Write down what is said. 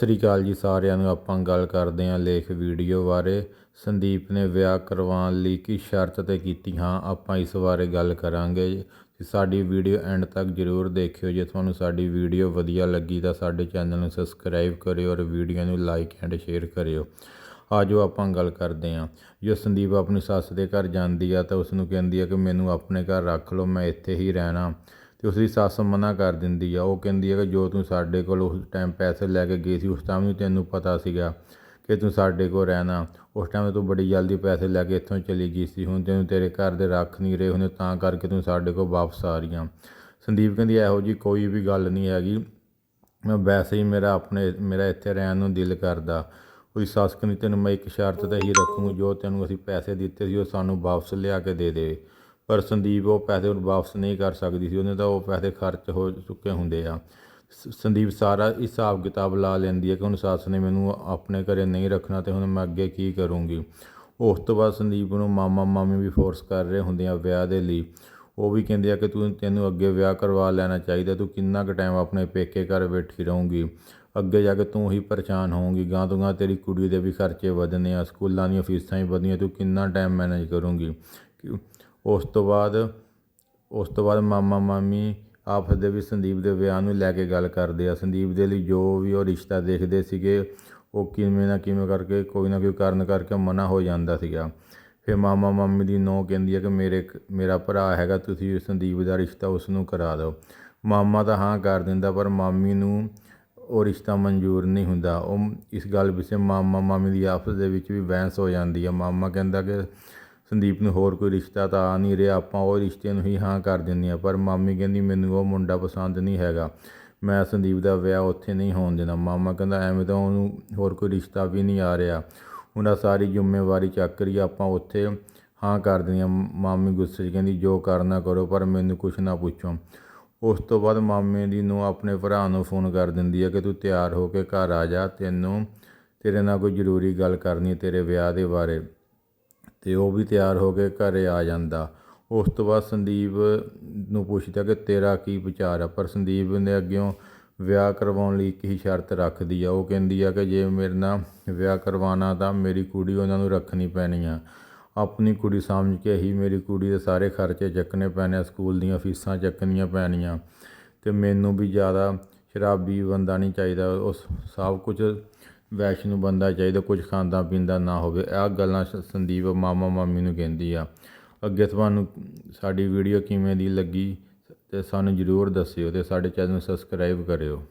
ਸ੍ਰੀ ਅਕਾਲ ਜੀ ਸਾਰਿਆਂ ਨੂੰ। ਆਪਾਂ ਗੱਲ ਕਰਦੇ ਹਾਂ ਲੇਖ ਵੀਡੀਓ ਬਾਰੇ। ਸੰਦੀਪ ਨੇ ਵਿਆਹ ਕਰਵਾਉਣ ਲਈ ਕੀ ਸ਼ਰਤ ਤੇ ਕੀਤੀ? ਹਾਂ, ਆਪਾਂ ਇਸ ਬਾਰੇ ਗੱਲ ਕਰਾਂਗੇ। ਸਾਡੀ ਵੀਡੀਓ ਐਂਡ ਤੱਕ ਜ਼ਰੂਰ ਦੇਖਿਓ। ਜੇ ਤੁਹਾਨੂੰ ਸਾਡੀ ਵੀਡੀਓ ਵਧੀਆ ਲੱਗੀ ਤਾਂ ਸਾਡੇ ਚੈਨਲ ਨੂੰ ਸਬਸਕ੍ਰਾਈਬ ਕਰਿਓ ਔਰ ਵੀਡੀਓ ਨੂੰ ਲਾਈਕ ਐਂਡ ਸ਼ੇਅਰ ਕਰਿਓ। ਆਜੋ ਆਪਾਂ ਗੱਲ ਕਰਦੇ ਹਾਂ। ਜੋ ਸੰਦੀਪ ਆਪਣੀ ਸੱਸ ਦੇ ਘਰ ਜਾਂਦੀ ਆ ਤਾਂ ਉਸ ਨੂੰ ਕਹਿੰਦੀ ਆ ਕਿ ਮੈਨੂੰ ਆਪਣੇ ਘਰ ਰੱਖ ਲਓ, ਮੈਂ ਇੱਥੇ ਹੀ ਰਹਿਣਾ। ਤੇ ਉਸ ਦੀ ਸੱਸ ਮਨਾ ਕਰ ਦਿੰਦੀ ਆ। ਉਹ ਕਹਿੰਦੀ ਆ ਕਿ ਜੋ ਤੂੰ ਸਾਡੇ ਕੋਲ ਉਸ ਟਾਈਮ ਪੈਸੇ ਲੈ ਕੇ ਗਈ ਸੀ, ਉਸ ਟਾਈਮ ਵੀ ਤੈਨੂੰ ਪਤਾ ਸੀਗਾ ਕਿ ਤੂੰ ਸਾਡੇ ਕੋਲ ਰਹਿਣਾ। ਉਸ ਟਾਈਮ ਤੂੰ ਬੜੀ ਜਲਦੀ ਪੈਸੇ ਲੈ ਕੇ ਇੱਥੋਂ ਚਲੀ ਗਈ ਸੀ। ਹੁਣ ਤੈਨੂੰ ਤੇਰੇ ਘਰ ਦੇ ਰੱਖ ਨਹੀਂ ਰਹੇ ਹੁੰਦੇ, ਤਾਂ ਕਰਕੇ ਤੂੰ ਸਾਡੇ ਕੋਲ ਵਾਪਸ ਆ ਰਹੀ ਆ ਸੰਦੀਪ ਕਹਿੰਦੀ, ਇਹੋ ਜੀ ਕੋਈ ਵੀ ਗੱਲ ਨਹੀਂ ਹੈਗੀ। ਮੈਂ ਵੈਸੇ ਹੀ ਮੇਰਾ ਆਪਣੇ, ਮੇਰਾ ਇੱਥੇ ਰਹਿਣ ਨੂੰ ਦਿਲ ਕਰਦਾ। ਕੋਈ ਸੱਸ ਕਹਿੰਦੀ, ਤੈਨੂੰ ਮੈਂ ਇੱਕ ਸ਼ਰਤ ਤੇ ਹੀ ਰੱਖੂੰ ਜੋ ਤੈਨੂੰ ਅਸੀਂ ਪੈਸੇ ਦਿੱਤੇ ਸੀ, ਉਹ ਸਾਨੂੰ ਵਾਪਸ ਲਿਆ ਕੇ ਦੇ ਦੇ ਪਰ ਸੰਦੀਪ ਉਹ ਪੈਸੇ ਹੁਣ ਵਾਪਸ ਨਹੀਂ ਕਰ ਸਕਦੀ ਸੀ, ਉਹਨੇ ਤਾਂ ਉਹ ਪੈਸੇ ਖਰਚ ਹੋ ਚੁੱਕੇ ਹੁੰਦੇ ਆ। ਸ- ਸੰਦੀਪ ਸਾਰਾ ਹਿਸਾਬ ਕਿਤਾਬ ਲਾ ਲੈਂਦੀ ਹੈ ਕਿ ਹੁਣ ਸੱਸ ਨੇ ਮੈਨੂੰ ਆਪਣੇ ਘਰੇ ਨਹੀਂ ਰੱਖਣਾ ਤੇ ਹੁਣ ਮੈਂ ਅੱਗੇ ਕੀ ਕਰੂੰਗੀ। ਉਸ ਤੋਂ ਬਾਅਦ ਸੰਦੀਪ ਨੂੰ ਮਾਮਾ, ਮਾਮੀ ਵੀ ਫੋਰਸ ਕਰ ਰਹੇ ਹੁੰਦੇ ਆ ਵਿਆਹ ਦੇ ਲਈ। ਉਹ ਵੀ ਕਹਿੰਦੇ ਆ ਕਿ ਤੂੰ ਤੈਨੂੰ ਅੱਗੇ ਵਿਆਹ ਕਰਵਾ ਲੈਣਾ ਚਾਹੀਦਾ, ਤੂੰ ਕਿੰਨਾ ਕੁ ਟਾਈਮ ਆਪਣੇ ਪੇਕੇ ਘਰ ਬੈਠੀ ਰਹੂੰਗੀ। ਅੱਗੇ ਜਾ ਕੇ ਤੂੰ ਹੀ ਪਰੇਸ਼ਾਨ ਹੋਊਂਗੀ ਗਾਂ ਤੋਂ ਗਾਂ ਤੇਰੀ ਕੁੜੀ ਦੇ ਵੀ ਖਰਚੇ ਵਧਣੇ ਆ, ਸਕੂਲਾਂ ਦੀਆਂ ਫੀਸਾਂ ਹੀ ਵਧਣੀਆਂ, ਤੂੰ ਕਿੰਨਾ ਟਾਈਮ ਮੈਨੇਜ ਕਰੂੰਗੀ। ਕਿ- ਉਸ ਤੋਂ ਬਾਅਦ, ਉਸ ਤੋਂ ਬਾਅਦ ਮਾਮਾ ਮਾਮੀ ਆਪਸ ਦੇ ਵਿੱਚ ਸੰਦੀਪ ਦੇ ਵਿਆਹ ਨੂੰ ਲੈ ਕੇ ਗੱਲ ਕਰਦੇ ਆ। ਸੰਦੀਪ ਦੇ ਲਈ ਜੋ ਵੀ ਉਹ ਰਿਸ਼ਤਾ ਦੇਖਦੇ ਸੀਗੇ, ਉਹ ਕਿਵੇਂ ਨਾ ਕਿਵੇਂ ਕਰਕੇ, ਕੋਈ ਨਾ ਕੋਈ ਕਾਰਨ ਕਰਕੇ ਮਨਾ ਹੋ ਜਾਂਦਾ ਸੀਗਾ। ਫਿਰ ਮਾਮਾ ਮਾਮੀ ਦੀ ਨੋ ਕਹਿੰਦੀ ਹੈ ਕਿ ਮੇਰੇ ਮੇਰਾ ਭਰਾ ਹੈਗਾ, ਤੁਸੀਂ ਸੰਦੀਪ ਦਾ ਰਿਸ਼ਤਾ ਉਸ ਨੂੰ ਕਰਾ ਦਿਓ। ਮਾਮਾ ਤਾਂ ਹਾਂ ਕਰ ਦਿੰਦਾ, ਪਰ ਮਾਮੀ ਨੂੰ ਉਹ ਰਿਸ਼ਤਾ ਮਨਜ਼ੂਰ ਨਹੀਂ ਹੁੰਦਾ। ਉਹ ਇਸ ਗੱਲ ਪਿੱਛੇ ਮਾਮਾ ਮਾਮੀ ਦੀ ਆਪਸ ਦੇ ਵਿੱਚ ਵੀ ਬਹਿਸ ਹੋ ਜਾਂਦੀ ਹੈ ਮਾਮਾ ਕਹਿੰਦਾ ਕਿ ਸੰਦੀਪ ਨੂੰ ਹੋਰ ਕੋਈ ਰਿਸ਼ਤਾ ਤਾਂ ਆ ਨਹੀਂ ਰਿਹਾ, ਆਪਾਂ ਉਹ ਰਿਸ਼ਤੇ ਨੂੰ ਹੀ ਹਾਂ ਕਰ ਦਿੰਦੇ ਹਾਂ। ਪਰ ਮਾਮੀ ਕਹਿੰਦੀ, ਮੈਨੂੰ ਉਹ ਮੁੰਡਾ ਪਸੰਦ ਨਹੀਂ ਹੈਗਾ। ਮੈਂ ਸੰਦੀਪ ਦਾ ਵਿਆਹ ਉੱਥੇ ਨਹੀਂ ਹੋਣ ਦੇਣਾ। ਮਾਮਾ ਕਹਿੰਦਾ, ਐਵੇਂ ਤਾਂ ਉਹਨੂੰ ਹੋਰ ਕੋਈ ਰਿਸ਼ਤਾ ਵੀ ਨਹੀਂ ਆ ਰਿਹਾ। ਉਹਨਾਂ ਸਾਰੀ ਜ਼ਿੰਮੇਵਾਰੀ ਚੱਕ ਰਹੀ ਆਪਾਂ ਉੱਥੇ ਹਾਂ ਕਰ ਦਿੰਦੇ ਹਾਂ। ਮਾਮੀ ਗੁੱਸੇ 'ਚ ਕਹਿੰਦੀ, ਜੋ ਕਰਨਾ ਕਰੋ, ਪਰ ਮੈਨੂੰ ਕੁਛ ਨਾ ਪੁੱਛੋ। ਉਸ ਤੋਂ ਬਾਅਦ ਮਾਮੇ ਦੀ ਨੂੰ ਆਪਣੇ ਭਰਾ ਨੂੰ ਫੋਨ ਕਰ ਦਿੰਦੀ ਹੈ ਕਿ, ਤੂੰ ਤਿਆਰ ਹੋ ਕੇ ਘਰ ਆ ਜਾ। ਤੈਨੂੰ, ਤੇਰੇ ਨਾਲ ਕੋਈ ਜ਼ਰੂਰੀ ਗੱਲ ਕਰਨੀ ਤੇਰੇ ਵਿਆਹ ਦੇ ਬਾਰੇ। ਅਤੇ ਉਹ ਵੀ ਤਿਆਰ ਹੋ ਕੇ ਘਰ ਆ ਜਾਂਦਾ। ਉਸ ਤੋਂ ਬਾਅਦ ਸੰਦੀਪ ਨੂੰ ਪੁੱਛਦਾ ਕਿ ਤੇਰਾ ਕੀ ਵਿਚਾਰ ਆ? ਪਰ ਸੰਦੀਪ ਨੇ ਅੱਗਿਓਂ ਵਿਆਹ ਕਰਵਾਉਣ ਲਈ ਇੱਕ ਹੀ ਸ਼ਰਤ ਰੱਖਦੀ ਆ। ਉਹ ਕਹਿੰਦੀ ਆ ਕਿ ਜੇ ਮੇਰੇ ਨਾਲ ਵਿਆਹ ਕਰਵਾਉਣਾ ਤਾਂ ਮੇਰੀ ਕੁੜੀ ਉਹਨਾਂ ਨੂੰ ਰੱਖਣੀ ਪੈਣੀ ਆ। ਆਪਣੀ ਕੁੜੀ ਸਮਝ ਕੇ ਹੀ ਮੇਰੀ ਕੁੜੀ ਦੇ ਸਾਰੇ ਖਰਚੇ ਚੱਕਣੇ ਪੈਣੇ ਆ, ਸਕੂਲ ਦੀਆਂ ਫੀਸਾਂ ਚੱਕਣੀਆਂ ਪੈਣੀਆਂ। ਤੇ ਮੈਨੂੰ ਵੀ ਜ਼ਿਆਦਾ ਸ਼ਰਾਬੀ ਬੰਦਾ ਨਹੀਂ ਚਾਹੀਦਾ। ਉਸ ਸਭ ਕੁਝ ਵੈਸ਼ਨੂੰ ਬੰਦਾ ਚਾਹੀਦਾ, ਕੁਝ ਖਾਂਦਾ ਪੀਂਦਾ ਨਾ ਹੋਵੇ। ਇਹ ਗੱਲਾਂ ਸ- ਸੰਦੀਪ ਮਾਮਾ ਮਾਮੀ ਨੂੰ ਕਹਿੰਦੀ ਆ। ਅੱਗੇ ਤੁਹਾਨੂੰ ਸਾਡੀ ਵੀਡੀਓ ਕਿਵੇਂ ਦੀ ਲੱਗੀ ਤੇ ਸਾਨੂੰ ਜ਼ਰੂਰ ਦੱਸਿਓ ਤੇ ਸਾਡੇ ਚੈਨਲ ਨੂੰ ਸਬਸਕ੍ਰਾਈਬ ਕਰਿਓ।